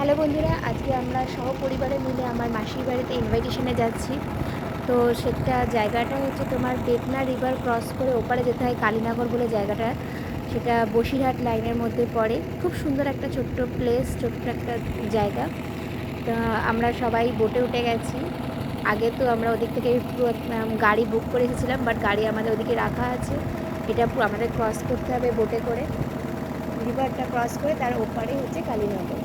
Hello বন্ধুরা, আজকে আমরা সহপরিবারে মিলে আমার মাসির বাড়িতে ইনভাইটেশনে যাচ্ছি। তো সেটা জায়গাটা হচ্ছে তোমার বেতনা রিভার ক্রস করে ওপারে যেতে হয় কালীনগর বলে জায়গাটা। সেটা বসিরহাট লাইনের মধ্যে পড়ে। খুব সুন্দর একটা ছোট্ট প্লেস ছোট্ট একটা জায়গা। তো আমরা সবাই বোটে উঠে গেছি। আগে তো আমরা ওদিক থেকে গাড়ি বুক করে এসেছিলাম বাট গাড়ি আমাদের ওদিকে রাখা আছে। এটা আমাদের ক্রস করতে হবে বোটে করে। রিভারটা ক্রস করে তার ওপারে হচ্ছে কালীনগর।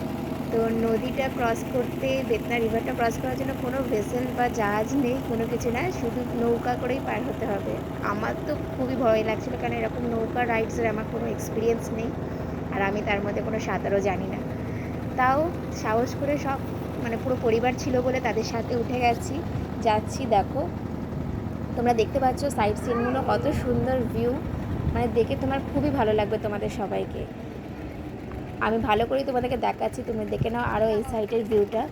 তো নদীটা ক্রস করতে, বেতনা রিভারটা ক্রস করার জন্য কোনো ভেসেল বা জাহাজ নেই, কোনো কিছু না, শুধু নৌকা করেই পার হতে হবে। আমার তো খুবই ভয় লাগছিল, কারণ এরকম নৌকা রাইডসের আমার কোনো এক্সপিরিয়েন্স নেই, আর আমি তার মধ্যে কোনো সাঁতারও জানি না। তাও সাহস করে সব মানে পুরো পরিবার ছিল বলে তাদের সাথে উঠে গেছি, যাচ্ছি, দেখো। তোমরা দেখতে পাচ্ছ সাইড সিনগুলো কত সুন্দর ভিউ মানে দেখে তোমার খুবই ভালো লাগবে তোমাদের সবাইকে। আমি ভালো করেই তোমাদেরকে দেখাচ্ছি, তুমি দেখে নাও আরও এই সাইডের ভিউটা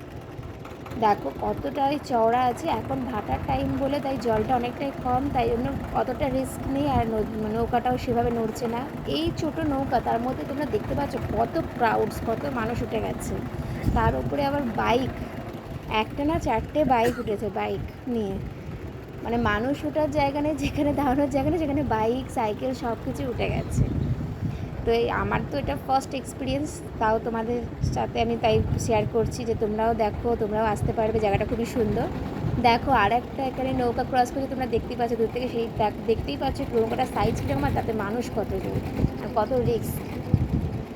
দেখো কতটাই চওড়া আছে, এখন ভাটার টাইম বলে তাই জলটা অনেকটাই কম, তাই জন্য অতটা রিস্ক নেই আর নৌকাটাও সেভাবে নড়ছে না। এই ছোট নৌকা, তার মধ্যে তোমরা দেখতে পাচ্ছ কত ক্রাউডস কত মানুষ উঠে গেছে। তার উপরে আবার বাইক একটা না চারটে বাইক উঠেছে বাইক নিয়ে। মানে মানুষ ওঠার জায়গা নেই, যেখানে দাঁড়ানোর জায়গা নেই, সেখানে বাইক সাইকেল সব কিছু উঠে গেছে। তো এই আমার তো এটা ফার্স্ট এক্সপিরিয়েন্স তাও তোমাদের সাথে আমি তাই শেয়ার করছি যে তোমরাও দেখো, তোমরাও আসতে পারবে, জায়গাটা খুবই সুন্দর। দেখো আর একটা এখানে নৌকা ক্রস করে তোমরা দেখতেই পাচ্ছ, দূর থেকে সেই দেখ- দেখতেই পাচ্ছ নৌকাটার সাইজ কীরকম আর তাতে মানুষ কতজন আর কত রিস্ক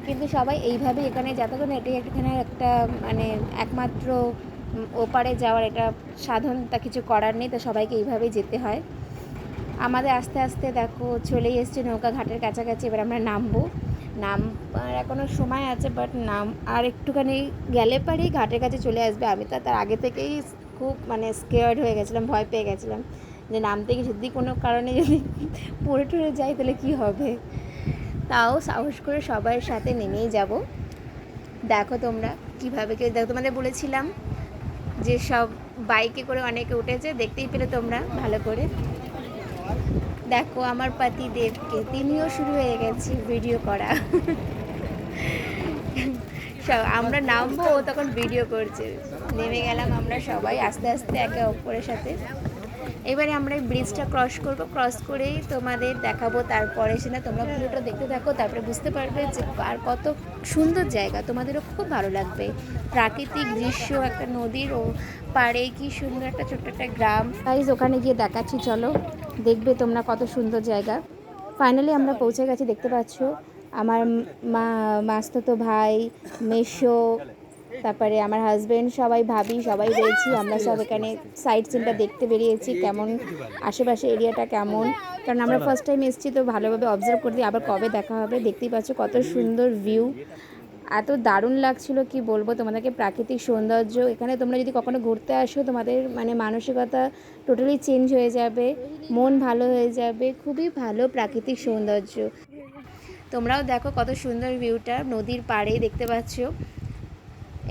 কিন্তু সবাই এইভাবে এখানে যাতায়াত না, এটাই এখানে একটা মানে একমাত্র ওপারে যাওয়ার এটা সাধন তা কিছু করার নেই, তো সবাইকে এইভাবেই যেতে হয়। আমাদের আস্তে আস্তে দেখো চলেই এসছে নৌকা ঘাটের কাছাকাছি, এবার আমরা নামবো। নাম এখনও সময় আছে বাট নাম আর একটুখানি গেলে পারেই ঘাটের কাছে চলে আসবে। আমি তো তার আগে থেকেই খুব মানে স্কেয়ার্ড হয়ে গেছিলাম, ভয় পেয়ে গেছিলাম যে নামতে গিয়ে যদি কোনো কারণে যদি পড়ে টরে যাই তাহলে কী হবে? তাও সাহস করে সবার সাথে নেমেই যাব। দেখো তোমরা কীভাবে কেউ দেখো তোমাদের বলেছিলাম যে সব বাইকে করে অনেকে উঠেছে, দেখতেই পেলে তোমরা ভালো করে। দেখো আমার পাতি দেবকে তিনিও শুরু হয়ে গেছে ভিডিও করা। আমরা নামবো, ও তখন ভিডিও করছে। নেমে গেলাম আমরা সবাই আস্তে আস্তে একে অপরের সাথে। এবারে আমরা এই ব্রিজটা ক্রস করব ক্রস করেই তোমাদের দেখাবো তারপরে সেটা তোমরা পুরোটা দেখতে থাকো, তারপরে বুঝতে পারবে যে আর কত সুন্দর জায়গা, তোমাদেরও খুব ভালো লাগবে। প্রাকৃতিক দৃশ্য, একটা নদীর ও পাড়ে কি সুন্দর একটা ছোট্ট একটা গ্রাম। গাইজ ওখানে গিয়ে দেখাচ্ছি, চলো। দেখবে তোমরা কত সুন্দর জায়গা। ফাইনালি আমরা পৌঁছে গেছি, দেখতে পাচ্ছ। আমার মা, মাস্ততো ভাই মেশো তারপরে আমার হাজবেন্ড সবাই ভাবি, সবাই রয়েছি আমরা সব এখানে সাইড সিনটা দেখতে বেরিয়েছি, কেমন, আশেপাশে এরিয়াটা কেমন। কারণ আমরা ফার্স্ট টাইম এসেছি, তো ভালোভাবে অবজার্ভ করতে আবার কবে দেখা হবে, দেখতেই পাচ্ছ কত সুন্দর ভিউ এত দারুণ লাগছিল, কি বলব? তোমাদেরকে প্রাকৃতিক সৌন্দর্য, এখানে তোমরা যদি কখনো ঘুরতে আসো, তোমাদের মানে মানসিকতা টোটালি চেঞ্জ হয়ে যাবে, মন ভালো হয়ে যাবে, খুবই ভালো প্রাকৃতিক সৌন্দর্য। তোমরাও দেখো কত সুন্দর ভিউটা নদীর পাড়ে দেখতে পাচ্ছ।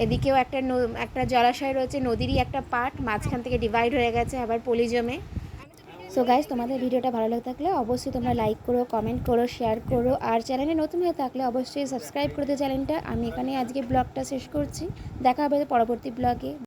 এদিকেও একটা একটা জলাশয় রয়েছে, নদীরই একটা পার্ট মাঝখান থেকে ডিভাইড হয়ে গেছে আবার পলি জমে সো গাইজ তোমাদের ভিডিওটা ভালো লাগে থাকলে অবশ্যই তোমরা লাইক করো কমেন্ট করো শেয়ার করো। আর চ্যানেলে নতুন হয়ে থাকলে অবশ্যই সাবস্ক্রাইব করে দিও চ্যানেলটা আমি এখানে আজকে ব্লগটা শেষ করছি। দেখা হবে পরবর্তী ব্লগে